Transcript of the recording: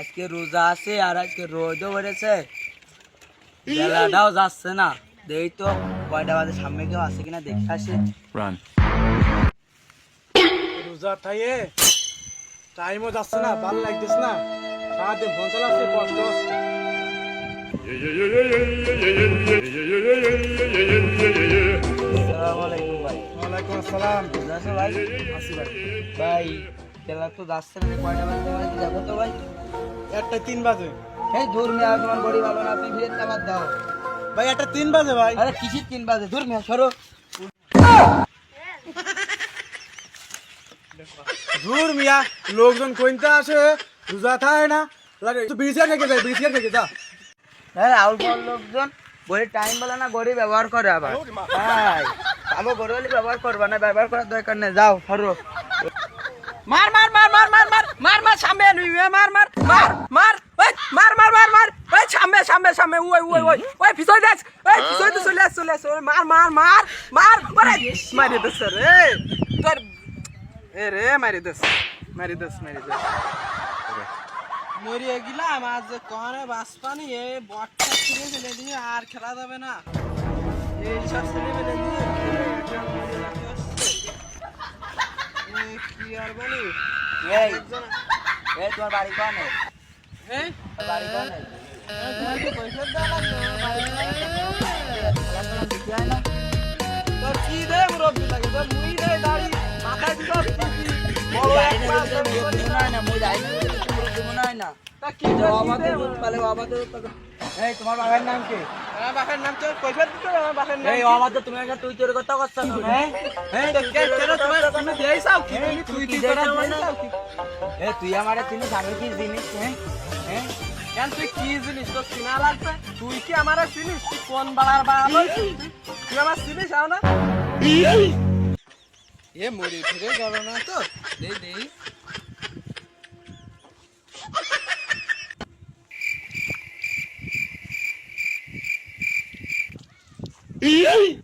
আজকে রোজা আছে আর আজকে রোদও বেড়েছে। বেলাটাও যাচ্ছে না। দেই তো কয়টা বাজে সামনে কেউ আছে কিনা দেখে আসি. রোজা থাইয়ে টাইমও যাচ্ছে না ভালো লাগতেছে না। সারাদিন ফোন চালাচ্ছে কষ্ট হচ্ছে। আসসালামু আলাইকুম ভাই। ওয়ালাইকুম আসসালাম। আছে ভাই? আসি ভাই। ভাই বেলা তো যাচ্ছে না কয়টা বাজে বাজে দেখো তো ভাই। একটা তিন বাজে। এই দূর মেয়া তোমার ভালো না তুমি আমার দাও। ভাই একটা তিন বাজে ভাই। আরে কিসির তিন বাজে? দূর মেয়া সরো। দূর মিয়া লোকজন কইতে আসে রোজা থাকে না। বিড়ি থেকে যায় বিড়ি থেকে যা। হ্যাঁ আউল লোকজন গরিব টাইম বলে না গরিব ব্যবহার করে আবার। ভাই ভালো হলে ব্যবহার করবা না ব্যবহার করার দরকার নেই। যাও সরো। মার মার মার মার মার মার মার মার সামনে মার মার মার মার ওই মার মার মার মার ওই সামনে সামনে সামনে ওই ওই ওই ওই পিছই দেখ ওই পিছই তো চলে আস চলে মার মার মার মার ওরে মারি দছ রে তোর এ রে মারি দছ মারি দছ মারি দছ মরিয়ে গেলাম আজ কনে বাস পানি এ বটটা ছিঁড়ে ফেলে দিয়ে আর খেলা যাবে না এই সব ছেলে ফেলে দিয়ে এই এই তোমার বাড়ি কোনে হ্যাঁ বাড়ি কোনে হয় না তুই আমার হ্যাঁ? তুমি জানি কি জিনিস? হ্যাঁ কেন তুই কি জিনিস? তো চিনা লাগবে? তুই কি আমারে চিনিস? তুই কোন বাড়ার বা তুই আমার চিনিস আও না। এ মরে ফিরে গেল না তো? দেই Yay!